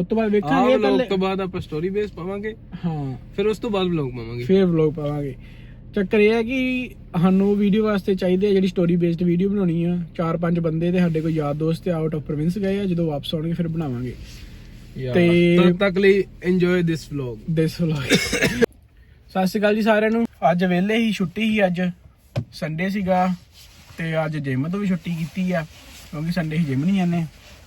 ਉਸ ਤੋਂ ਬਾਅਦ ਵੇਖਾਂਗੇ ਪਹਿਲੇ ਤੋਂ ਬਾਅਦ ਆਪਾਂ ਸਟੋਰੀ ਬੇਸ ਪਾਵਾਂਗੇ। ਹਾਂ। ਫਿਰ ਉਸ ਤੋਂ ਬਾਅਦ ਵਲੌਗ ਪਾਵਾਂਗੇ। ਫੇਰ ਵਲੌਗ ਪਾਵਾਂਗੇ। ਚੱਕਰ ਇਹ ਹੈ ਕਿ ਸਾਨੂੰ ਵੀਡੀਓ ਵਾਸਤੇ ਚਾਹੀਦੇ ਆ ਜਿਹੜੀ ਸਟੋਰੀ ਬੇਸਡ ਵੀਡੀਓ ਬਣਾਉਣੀ ਆ। ਚਾਰ ਪੰਜ ਬੰਦੇ ਤੇ ਸਾਡੇ ਕੋਈ ਯਾਰ ਦੋਸਤ ਆ ਆਊਟ ਆਫ ਪ੍ਰੋਵਿੰਸ ਗਏ ਆ ਜਦੋਂ ਵਾਪਸ ਆਉਣਗੇ ਫਿਰ ਬਣਾਵਾਂਗੇ। ਤੇ ਤੇ- ਤਦ ਤੱਕ ਲਈ enjoy this vlog this vlog ਸਤਿ ਸ਼੍ਰੀ ਅਕਾਲ ਜੀ ਸਾਰਿਆਂ ਨੂੰ। ਅੱਜ ਵਿਹਲੇ ਹੀ ਛੁੱਟੀ ਸੀ ਅੱਜ। ਸੰਡੇ ਸੀਗਾ ਤੇ ਅੱਜ ਜਿਮ ਤੋਂ ਵੀ ਛੁੱਟੀ ਕੀਤੀ ਆ ਕਿਉਂਕਿ ਸੰਡੇ ਹੀ ਜਿਮ ਨਹੀਂ ਜਾਂਦੇ।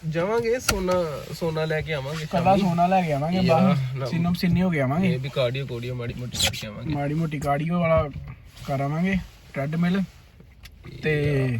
ਜਾਵਾਂਗੇ ਸੋਨਾ ਸੋਨਾ ਲੈ ਕੇ ਆਵਾਂਗੇ ਕੱਲਾ ਸੋਨਾ ਲੈ ਕੇ ਆਵਾਂਗੇ ਬਾਹਰ। ਸਿੰਨਮ ਸਿੰਨੇ ਹੋ ਕੇ ਆਵਾਂਗੇ। ਇਹ ਵੀ ਕਾਰਡੀਓ ਕੋਡੀਓ ਮਾੜੀ ਮੋਟੀ ਕਰਕੇ ਆਵਾਂਗੇ। ਮਾੜੀ ਮੋਟੀ ਕਾਰਡੀਓ ਵਾਲਾ ਕਰਾਵਾਂਗੇ ਟ੍ਰੈਡਮਿਲ ਤੇ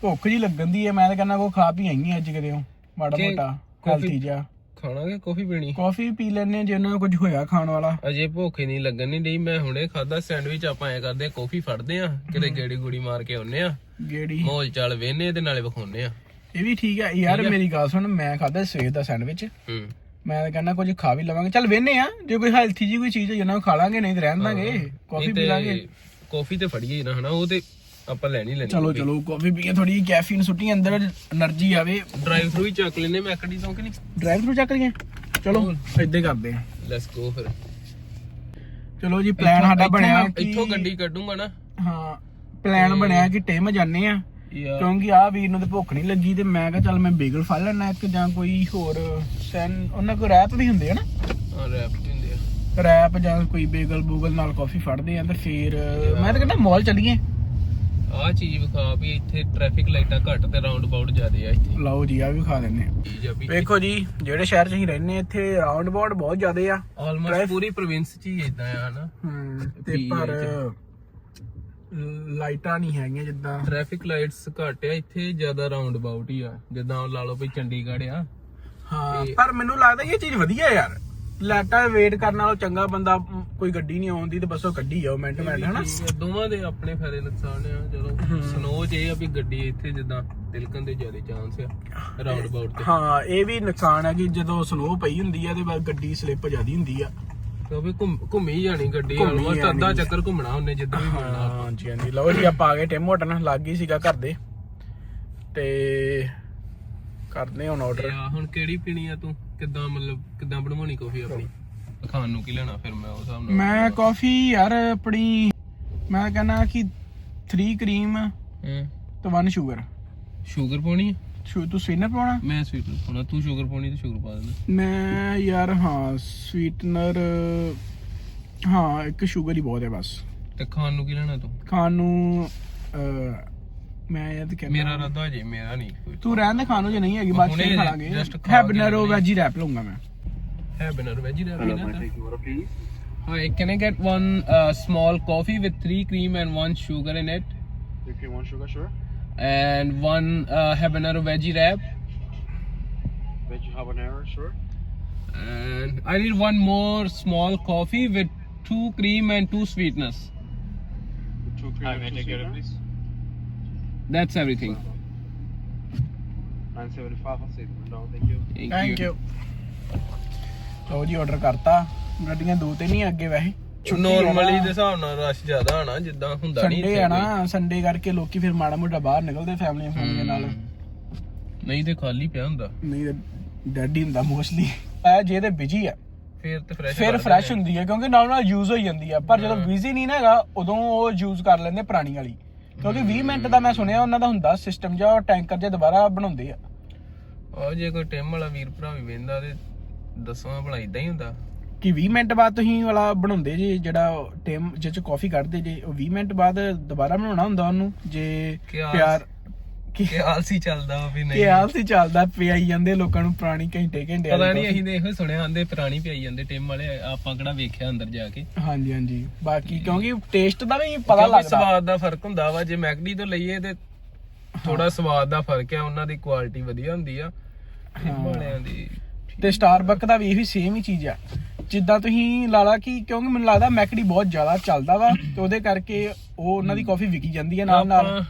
ਭੁੱਖ ਜੀ ਲੱਗਣ ਦੀ ਹੈ ਮੈਂ ਤਾਂ ਕਹਿੰਦਾ ਕੋ ਖਾ ਪੀ ਆਈ ਅੱਜ ਕਿਤੇ ਮਾੜਾ ਮੋਟਾ ਹੈਲਥੀ ਜਿਹਾ। ਖਾਣਾ ਕਿ ਕਾਫੀ ਪੀਣੀ ਕਾਫੀ ਪੀ ਲੈਣੇ ਜੇ ਉਹਨਾਂ ਨੂੰ ਕੁਝ ਹੋਇਆ ਖਾਣ ਵਾਲਾ। ਅਜੇ ਭੁੱਖ ਹੀ ਨਹੀਂ ਲੱਗਣ ਨਹੀਂ ਡਈ ਮੈਂ ਹੁਣੇ ਖਾਦਾ ਸੈਂਡਵਿਚ ਆਪਾਂ ਐ ਕਰਦੇ ਕਾਫੀ ਫੜਦੇ ਆ ਕਿਤੇ ਗੇੜੀ ਗੂੜੀ ਮਾਰ ਕੇ ਆਉਨੇ ਆ ਗੇੜੀ। ਮੋਲ ਚਾਲ ਵੇਨੇ ਤੇ ਨਾਲੇ ਵਿਖਾਉਨੇ ਆ ਇਹ ਵੀ ਠੀਕ ਹੈ ਯਾਰ ਮੇਰੀ ਗੱਲ ਸੁਣ ਮੈਂ ਖਾਦਾ ਸਵੇਰ ਦਾ ਸੈਂਡਵਿਚ ਹੂੰ ਮੈਂ ਤਾਂ ਕਹਿੰਦਾ ਕੁਝ ਖਾ ਵੀ ਲਵਾਂਗੇ ਚੱਲ ਵੇਨੇ ਆ ਜੇ ਕੋਈ ਹੈਲਥੀ ਜੀ ਕੋਈ ਚੀਜ਼ ਹੋਈ ਨਾ ਖਾ ਲਾਂਗੇ ਨਹੀਂ ਤੇ ਰਹਿਣ ਦਾਂਗੇ ਕਾਫੀ ਪੀ ਲਾਂਗੇ ਕਾਫੀ ਤੇ ਫੜੀਏ ਨਾ ਹਨਾ ਉਹ ਤੇ ਆਪਾਂ ਲੈਣੀ ਲੈਣੀ ਚਲੋ ਚਲੋ ਕਾਫੀ ਪੀਏ ਥੋੜੀ ਜਿਹੀ ਕੈਫੀਨ ਸੁੱਟੀ ਅੰਦਰ એનર્ਜੀ ਆਵੇ ਡਰਾਈਵ ਥਰੂ ਹੀ ਚੱਕ ਲੈਨੇ ਮੈਕਡੀ ਤੋਂ ਕਿ ਨਹੀਂ ਡਰਾਈਵ ਥਰੂ ਚੱਕ ਲਈਏ ਚਲੋ ਇੱਦਾਂ ਕਰਦੇ ਆ ਲੈਟਸ ਗੋ ਫਿਰ ਚਲੋ ਜੀ ਪਲਾਨ ਸਾਡਾ ਬਣਿਆ ਇੱਥੋਂ ਗੱਡੀ ਕੱਢੂਗਾ ਨਾ ਹਾਂ ਪਲਾਨ ਬਣਿਆ ਕਿ ਟਿਮ ਜਾਣੇ ਆ ਕਿਉਂਕਿ ਆ ਵੀਰ ਨੂੰ ਤੇ ਭੁੱਖ ਨਹੀਂ ਲੱਗੀ ਤੇ ਮੈਂ ਕਿਹਾ ਚੱਲ ਮੈਂ ਬੇਗਲ ਫੜ ਲੈਣਾ ਇੱਕ ਜਾਂ ਕੋਈ ਹੋਰ ਸੈਨ ਉਹਨਾਂ ਕੋਲ ਰੈਪ ਵੀ ਹੁੰਦੇ ਆ ਨਾ। ਰੈਪ ਹੁੰਦੇ ਆ। ਰੈਪ ਜਾਂ ਕੋਈ ਬੇਗਲ ਬੂਗਲ ਨਾਲ ਕਾਫੀ ਫੜਦੇ ਆ ਤੇ ਫਿਰ ਮੈਂ ਤਾਂ ਕਹਿੰਦਾ ਮਾਲ ਚੱਲੀਏ। ਆ ਚੀਜ਼ ਵਿਖਾ ਵੀ ਇੱਥੇ ਟ੍ਰੈਫਿਕ ਲਾਈਟਾਂ ਘੱਟ ਤੇ ਰਾਉਂਡ ਅਬਾਊਟ ਜ਼ਿਆਦੇ ਆ ਇੱਥੇ। ਲਓ ਜੀ ਆ ਵੀ ਖਾ ਲੈਨੇ ਆ। ਵੀ ਵੇਖੋ ਜੀ ਜਿਹੜੇ ਸ਼ਹਿਰ 'ਚ ਅਸੀਂ ਰਹਿੰਦੇ ਆ, ਇੱਥੇ ਰਾਉਂਡ ਅਬਾਊਟ ਬਹੁਤ ਜ਼ਿਆਦੇ ਆ। ਆਲਮੋਸਟ ਪੂਰੀ ਪ੍ਰੋਵਿੰਸ ਚ ਹੀ ਇਦਾਂ ਆ ਹਨਾ? ਤੇ ਵੀ ਪਰ ਲਾਈਟਾਂ ਨਹੀਂ ਹੈਗੀਆਂ ਜਿੱਦਾਂ। ਟ੍ਰੈਫਿਕ ਲਾਈਟਸ ਘੱਟ ਆ ਇੱਥੇ ਜ਼ਿਆਦਾ ਰਾਉਂਡ ਅਬਾਊਟ ਹੀ ਆ। ਜਿੱਦਾਂ ਲਾ ਲਓ ਵੀ ਚੰਡੀਗੜ੍ਹ ਆ। ਹਾਂ ਪਰ ਮੈਨੂੰ ਲੱਗਦਾ ਇਹ ਚੀਜ਼ ਵਧੀਆ ਯਾਰ। ਲਾਈਟਾਂ ਵੇਟ ਕਰਨ ਨਾਲੋਂ ਚੰਗਾ ਬੰਦਾ ਕੋਈ ਗੱਡੀ ਨਹੀਂ ਆਉਂਦੀ ਤੇ ਬਸ ਉਹ ਕੱਢੀ ਜਾਓ ਮਿੰਟ ਮਿੰਟ ਹਨਾ? ਆ, ਦੋਵਾਂ ਦੇ ਆਪਣੇ ਫਾਇਦੇ ਨੁਕਸਾਨ ਆ। ਚਲੋ ਸਨੋ ਇਹ ਆ ਵੀ ਗੱਡੀ ਇੱਥੇ ਜਿੱਦਾਂ ਤਿਲਕਣ ਦੇ ਜ਼ਿਆਦਾ ਚਾਂਸ ਆ ਰਾਉਂਡ ਅਬਾਊਟ ਤੇ। ਹਾਂ ਇਹ ਵੀ ਨੁਕਸਾਨ ਹੈ ਕਿ ਜਦੋਂ ਸਲੋ ਪਈ ਹੁੰਦੀ ਆ ਤੇ ਗੱਡੀ ਸਲਿੱਪ ਜ਼ਿਆਦੀ ਹੁੰਦੀ ਆ। ਕਿਉਂਕਿ ਘੁੰਮ ਘੁੰਮੀ ਜਾਣੀ ਗੱਡੀ ਘੁੰਮੀ ਆਲਮੋਸਟ ਜਾਣੀ। ਅੱਧਾ ਚੱਕਰ ਘੁੰਮਣਾ ਉਹਨੇ ਜਿੱਦਾਂ ਵੀ ਮਿਲਣਾ ਹਾਂਜੀ ਹਾਂਜੀ। ਲਓ ਜੀ ਆਪਾਂ ਆ ਗਏ ਟਿਮ ਹੋਟਲ ਲੱਗ ਗਈ ਸੀਗਾ ਘਰ ਦੇ। ਤੇ ਕਰਦੇ ਹਾਂ ਹੁਣ ਆਰਡਰ ਆ ਹੁਣ ਕਿਹੜੀ ਪੀਣੀ ਆ ਤੂੰ? ਕਿੱਦਾਂ ਮਤਲਬ ਕਿੱਦਾਂ ਬਣਵਾਉਣੀ ਕਾਫੀ ਆਪਣੀ? ਖਾਣ ਨੂੰ ਕੀ ਲੈਣਾ ਫਿਰ ਮੈਂ ਉਸ ਹਿਸਾਬ ਨਾਲ? ਮੈਂ ਕਾਫੀ ਯਾਰ ਆਪਣੀ ਮੈਂ ਕਹਿੰਦਾ ਕਿ 3 ਕਰੀਮ ਹੂੰ। ਤੇ 1 ਸ਼ੂਗਰ ਸ਼ੂਗਰ ਪਾਉਣੀ ਆ? ਸ਼ੂ ਤੂੰ ਸਵੀਨਰ ਪਾਉਣਾ? ਮੈਂ ਸਵੀਟ ਪਾਉਣਾ ਤੂੰ ਸ਼ੂਗਰ ਪਾਉਣੀ ਤੇ ਸ਼ੂਗਰ ਪਾ ਦੇਣਾ। ਮੈਂ ਯਾਰ ਹਾਂ ਸਵੀਟਨਰ ਹਾਂ ਇੱਕ ਸ਼ੂਗਰ ਹੀ ਬਹੁਤ ਹੈ ਬਸ। ਤੇ ਖਾਣ ਨੂੰ ਕੀ ਲੈਣਾ ਤੂੰ? ਖਾਣ ਨੂੰ ਮੈਂ ਇਹ ਤਾਂ ਕਹਿੰਦਾ ਮੇਰਾ ਰੱਦਾ ਜੇ ਮੇਰਾ ਨਹੀਂ ਕੋਈ। ਤੂੰ ਰਹਿਣ ਦੇ ਖਾਣੋ ਜੇ ਨਹੀਂ ਹੈਗੀ ਬਾਅਦ ਹੁਣੇ ਚ ਖਾ ਲਾਂਗੇ। ਹੈਬਨਰੋ ਵੈਜੀ ਰੈਪ ਲਊਂਗਾ ਮੈਂ। ਹੈ ਬਿਨਰ ਵੈਜੀ ਵੀ ਨਾ Hi, can I get one uh, small coffee with three cream and one sugar in it? Okay, one sugar, sure. And one uh, habanero veggie wrap. Veg habanero, sure. And I need one more small coffee with two cream and two sweetness. With two cream and two sweetener. please. That's everything. 975, I'll save it down. Thank you. Thank, thank you ਲਓ ਜੀ order ਕਰਤਾ ਗੱਡੀਆਂ ਦੋ ਤੇ ਨਹੀਂ ਅੱਗੇ ਵੈਸੇ ਛੁੱਟੀ ਆ Normally ਨਾ। ਦੇ ਹਿਸਾਬ ਨਾਲ ਰਸ਼ ਜ਼ਿਆਦਾ ਹੋਣਾ ਜਿੱਦਾਂ ਹੁੰਦਾ ਨਹੀਂ ਸੰਡੇ ਆ ਨਾ ਸੰਡੇ ਕਰਕੇ ਲੋਕੀ ਫਿਰ ਮਾੜਾ ਮੋਟਾ ਬਾਹਰ ਨਿਕਲਦੇ ਫੈਮਲੀਆਂ ਫੈਮਲੀਆਂ ਨਾਲ। ਨਹੀਂ ਤੇ ਖਾਲੀ ਪਿਆ ਹੁੰਦਾ। ਨਹੀਂ ਤੇ ਡੈਡੀ ਹੁੰਦਾ ਮੋਸਟਲੀ ਆ ਜੇ ਤੇ ਬਿਜ਼ੀ ਆ ਫਿਰ ਤੇ ਫਰੈਸ਼ ਫਿਰ ਫਰੈਸ਼ ਹੁੰਦੀ ਹੈ ਕਿਉਂਕਿ ਨਾਲ ਨਾਲ ਯੂਜ਼ ਹੋਈ ਜਾਂਦੀ ਆ। ਪਰ ਜਦੋਂ ਬਿਜ਼ੀ ਨਹੀਂ ਨਾ ਹੈਗਾ ਉਦੋਂ ਉਹ ਯੂਜ਼ ਕਰ ਲੈਂਦੇ ਪੁਰਾਣੀ ਵਾਲੀ। ਕਿਉਂਕਿ 20 ਮਿੰਟ ਦਾ ਮੈਂ ਸੁਣਿਆ ਉਹਨਾਂ ਦਾ ਹੁੰਦਾ ਸਿਸਟਮ ਜਾਂ ਉਹ ਟੈਂਕਰ ਜਿਹਾ ਦੁਬਾਰਾ ਬਣਾਉਂਦੇ ਆ। ਆ ਜੇ ਕੋਈ ਟਿਮ ਵਾਲਾ ਵੀਰ ਭਰਾ ਵੀ ਵੇਂਦਾ ਤੇ ਦੱਸੋ ਭਲਾ ਇਦਾਂ ਹੀ ਹੁੰਦਾ। ਕਿ 20 ਮਿੰਟ ਬਾਅਦ ਤੁਸੀਂ ਵਾਲਾ ਬਣਾਉਂਦੇ ਜੇ ਜਿਹੜਾ ਟਾਈਮ ਜਿਹ ਚ ਕਾਫੀ ਕੱਢਦੇ ਜੇ ਉਹ 20 ਮਿੰਟ ਬਾਅਦ ਦੁਬਾਰਾ ਬਣਾਉਣਾ ਹੁੰਦਾ ਉਹਨੂੰ ਜੇ ਪਿਆਰ ਕਿ ਆਲਸੀ ਚੱਲਦਾ ਵਾ ਵੀ ਨਹੀਂ। ਕਿ ਆਲਸੀ ਚੱਲਦਾ ਪਿਆਈ ਜਾਂਦੇ ਲੋਕਾਂ ਨੂੰ ਪੁਰਾਣੀ ਘੰਟੇ ਘੰਟੇ ਪਤਾ ਨਹੀਂ। ਅਸੀਂ ਤੇ ਇਹੋ ਸੁਣਿਆ ਆਂਦੇ ਪੁਰਾਣੀ ਪਿਆਈ ਜਾਂਦੇ ਟਿਮ ਵਾਲੇ ਆਪਾਂ ਕਿਹੜਾ ਵੇਖਿਆ ਅੰਦਰ ਜਾ ਕੇ। ਹਾਂਜੀ ਹਾਂਜੀ। ਬਾਕੀ ਕਿਉਂਕਿ ਟੇਸਟ ਦਾ ਵੀ ਪਤਾ ਲੱਗਦਾ। ਸਵਾਦ ਦਾ ਫ਼ਰਕ ਹੁੰਦਾ ਵਾ ਜੇ ਮੈਕਡੀ ਤੋਂ ਲਈਏ ਤੇ ਥੋੜਾ ਸਵਾਦ ਦਾ ਫ਼ਰਕ ਆ ਉਹਨਾਂ ਦੀ ਕੁਆਲਿਟੀ ਵਧੀਆ ਹੁੰਦੀ ਆ। ਟਿਮ ਵਾਲਿਆਂ ਦੀ ਤੇ ਸਟਾਰਬਕ ਦਾ ਵੀ ਇਹੀ ਸੇਮ ਹੀ ਚੀਜ਼ ਆ। ਜਿੱਦਾਂ ਤੁਸੀਂ ਲਾਲਾ ਕਿ ਕਿਉਂਕਿ ਮੈਨੂੰ ਲੱਗਦਾ ਮੈਕਡੀ ਬਹੁਤ ਜ਼ਿਆਦਾ ਚੱਲਦਾ ਵਾ ਤੇ ਉਹਦੇ ਕਰਕੇ ਉਹ ਉਹਨਾਂ ਦੀ ਕਾਫੀ ਵਿਕੀ ਜਾਂਦੀ ਹੈ ਨਾਲ ਨਾਲ।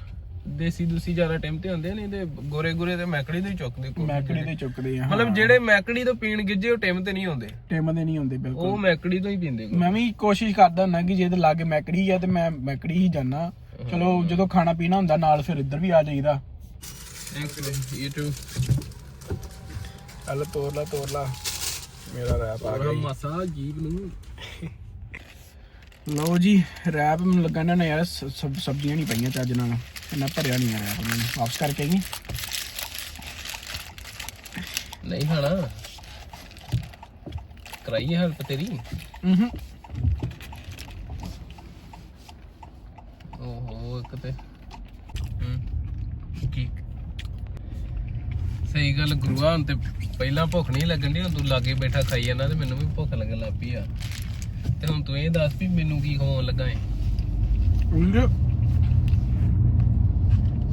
ਦੇਸੀ ਦੂਸੀ ਜ਼ਿਆਦਾ ਟਿਮ ਤੇ ਹੁੰਦੇ ਨੇ ਤੇ ਗੋਰੇ ਗੋਰੇ ਤੇ ਮੈਕੜੀ ਤੋਂ ਹੀ ਚੁੱਕਦੇ ਕੋਈ ਮੈਕਡੀ ਤੇ ਚੁੱਕਦੇ ਆ ਮਤਲਬ ਜਿਹੜੇ ਮੈਕੜੀ ਤੋਂ ਪੀਣ ਗਿੱਜੇ ਉਹ ਟਿਮ ਤੇ ਨਹੀਂ ਹੁੰਦੇ ਟਿਮ ਦੇ ਨਹੀਂ ਹੁੰਦੇ ਬਿਲਕੁਲ। ਉਹ ਮੈਕੜੀ ਤੋਂ ਹੀ ਪੀਂਦੇ ਕੋਈ। ਮੈਂ ਵੀ ਕੋਸ਼ਿਸ਼ ਕਰਦਾ ਹੁੰਦਾ ਕਿ ਜੇ ਤੇ ਲਾਗੇ ਮੈਕੜੀ ਆ ਤੇ ਮੈਂ ਮੈਕੜੀ ਹੀ ਜਾਣਾ ਚਲੋ ਜਦੋਂ ਖਾਣਾ ਪੀਣਾ ਹੁੰਦਾ ਨਾਲ ਫਿਰ ਇੱਧਰ ਵੀ ਆ ਜਾਈਦਾ। Thanks, you too. ਚੱਲ ਤੋਰ ਲਾ ਤੋਰ ਲਾ। ਮੇਰਾ ਰੈਪ ਆ ਗਿਆ ਥੋੜਾ ਜੀ। ਮਸਾ ਜੀਬ ਨੂੰ। ਲਓ ਜੀ ਰੈਪ ਮੈਨੂੰ ਲੱਗਾ ਨੇ ਯਾਰ ਸ- ਸਬ- ਸਬਜ਼ੀਆਂ ਨਹੀਂ ਪਈਆਂ ਚੱਜ ਨਾਲ। ਇਹਨਾਂ ਭਰਿਆ ਨਹੀਂ ਆ ਰੈਪ ਮੈਨੂੰ। ਵਾਪਸ ਕਰਕੇ ਆਈ ਨਹੀਂ ਖਾਣਾ। ਕਰਾਈਏ ਹੈਲਪ ਤੇਰੀ। ਹੂੰ ਓਹੋ ਇੱਕ ਤੇ। ਹੂੰ। ਕੀ ਸਹੀ ਗੱਲ ਗੁਰੂਆ ਤੇ ਪਹਿਲਾਂ ਭੁੱਖ ਨਹੀਂ ਲੱਗਣ ਦੀ ਹੁਣ ਤੂੰ ਲਾਗੇ ਬੈਠਾ ਖਾਈ ਜਾਂਦਾ ਤੇ ਮੈਨੂੰ ਵੀ ਭੁੱਖ ਲੱਗਣ ਲੱਗ ਪਈ ਆ। ਤੇ ਹੁਣ ਤੂੰ ਇਹ ਦੱਸ ਵੀ ਮੈਨੂੰ ਕੀ ਖਵਾਉਣ ਲੱਗਾ ਏ? ਉਂਝ।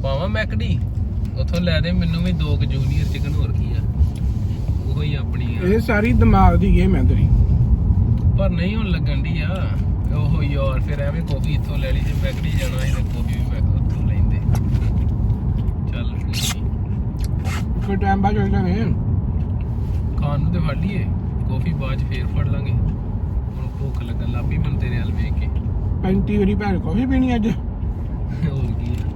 ਪਾਵਾਂ ਮੈਕਡੀ? ਉਥੋਂ ਲੈ ਦੇ ਮੈਨੂੰ ਵੀ ਦੋ ਕੁ ਜੂਨੀਅਰ ਚਿਕਨ ਹੋਰ ਕੀ ਆ। ਉਹੋ ਹੀ ਆਪਣੀ ਆ। ਇਹ ਸਾਰੀ ਦਿਮਾਗ ਦੀ ਗੇਮ ਹੈ ਤੇਰੀ। ਪਰ ਨਹੀਂ ਹੁਣ ਲੱਗਣ ਦੀ ਆ। ਉਹੋ ਯਾਰ ਫਿਰ ਐਵੇਂ ਕਾਫੀ ਇੱਥੋਂ ਲੈ ਲਈ ਜੇ ਮੈਕਡੀ ਜਾਣਾ ਸੀ ਤੇ ਕਾਫੀ ਵੀ ਮੈਂ ਉੱਥੋਂ ਲੈਂਦੇ। ਚੱਲ। ਕੋਈ ਟਾਈਮ ਬਾਅਦ ਚਲ ਜਾਗੇ ਖਾਣ ਨੂੰ ਤੇ ਫੜ ਲਈਏ ਕਾਫੀ ਬਾਅਦ ਚ ਫੇਰ ਫੜ ਲਾਂਗੇ। ਹੁਣ ਭੁੱਖ ਲੱਗਣ ਲੱਗ ਪਈ ਮੈਨੂੰ ਤੇਰੇ ਵੱਲ ਵੇਖ ਕੇ। 35 ਵਾਰੀ ਭੈਣ ਕਾਫੀ ਪੀਣੀ ਅੱਜ। ਹੋਰ ਕੀ ਆ।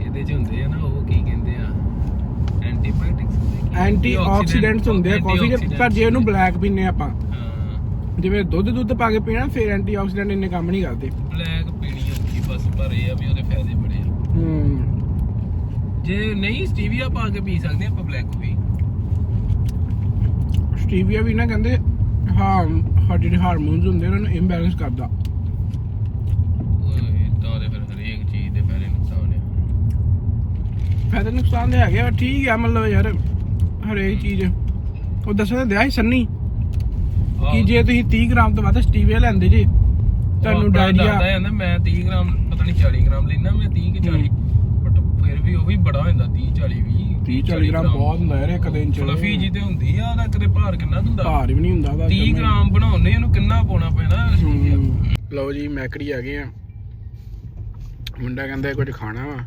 ਇਹਦੇ ਚ ਹੁੰਦੇ ਆ ਨਾ ਉਹ ਕੀ ਕਹਿੰਦੇ ਆ ਐਂਟੀਬਾਇਓਟਿਕਸ ਐਂਟੀ ਆਕਸੀਡੈਂਟਸ ਹੁੰਦੇ ਆ ਕਾਫੀ ਦੇ ਪਰ ਜੇ ਉਹਨੂੰ ਬਲੈਕ ਪੀਨੇ ਆਪਾਂ ਜਿਵੇਂ ਦੁੱਧ ਦੁੱਧ ਪਾ ਕੇ ਪੀਣਾ ਫਿਰ ਐਂਟੀ ਆਕਸੀਡੈਂਟ ਇੰਨੇ ਕੰਮ ਨਹੀਂ ਕਰਦੇ। ਬਲੈਕ ਪੀਣੀ ਔਖੀ ਬਸ ਪਰ ਇਹ ਆ ਵੀ ਉਹਦੇ ਫਾਇਦੇ ਬੜੇ ਆ। ਹੂੰ। ਜੇ ਨਹੀਂ ਸਟੀਵੀਆ ਪਾ ਕੇ ਪੀ ਸਕਦੇ ਆਪਾਂ ਬਲੈਕ ਕਾਫੀ ਸਟੀਵੀਆ ਵੀ ਨਾ ਕਹਿੰਦੇ ਹਾਂ ਜਿਹੜੇ ਹਾਰਮੋਨਸ ਹੁੰਦੇ ਉਹਨਾਂ ਨੂੰ ਇੰਬੈਲੈਂਸ ਕਰਦਾ। ਓਏ ਤਾਂ ਦੇ ਫਿਰ ਹਰੇਕ ਚੀਜ਼ ਦੇ ਫਾਇਦੇ ਨੁਕਸਾਨ ਆ ਫਾਇਦੇ ਨੁਕਸਾਨ ਦੇ ਹੈਗੇ ਆ ਠੀਕ ਆ ਮਤਲਬ ਯਾਰ ਹਰੇਕ ਚੀਜ਼। ਉਹ ਦੱਸਣ ਦਿਆ ਸੀ ਸੰਨੀ ਕਿ ਜੇ ਤੁਸੀਂ 30 ਗ੍ਰਾਮ ਤੋਂ ਵੱਧ ਸਟੀਵੀਆ ਲੈਂਦੇ ਜੇ ਤੁਹਾਨੂੰ ਡਾਇਰੀਆ ਜਾਂਦਾ ਮੈਂ 30 ਗ੍ਰਾਮ ਪਤਾ ਨਹੀਂ 40 ਗ੍ਰਾਮ ਲੈਣਾ ਮੈਂ 30 ਕਿ 40 ਬਟ ਫਿਰ ਵੀ ਉਹ ਵੀ ਬੜਾ ਹੁੰਦਾ 30 40 ਵੀ 30 40 ਗ੍ਰਾਮ ਬਹੁਤ ਹੁੰਦਾ ਯਾਰ ਇੱਕ ਦਿਨ ਚ। ਫਲਫੀ ਜੀ ਤੇ ਹੁੰਦੀ ਆ ਉਹਦਾ ਕਦੇ ਭਾਰ ਕਿੰਨਾ ਹੁੰਦਾ? ਭਾਰ ਵੀ ਨਹੀਂ ਹੁੰਦਾ ਉਹਦਾ 30 ਗ੍ਰਾਮ ਬਣਾਉਣੇ ਉਹਨੂੰ ਕਿੰਨਾ ਪਾਉਣਾ ਪੈਣਾ। ਲਓ ਜੀ ਮੈਕੜੀ ਆ ਗਏ ਆ। ਮੁੰਡਾ ਕਹਿੰਦਾ ਕੁਝ ਖਾਣਾ ਵਾ?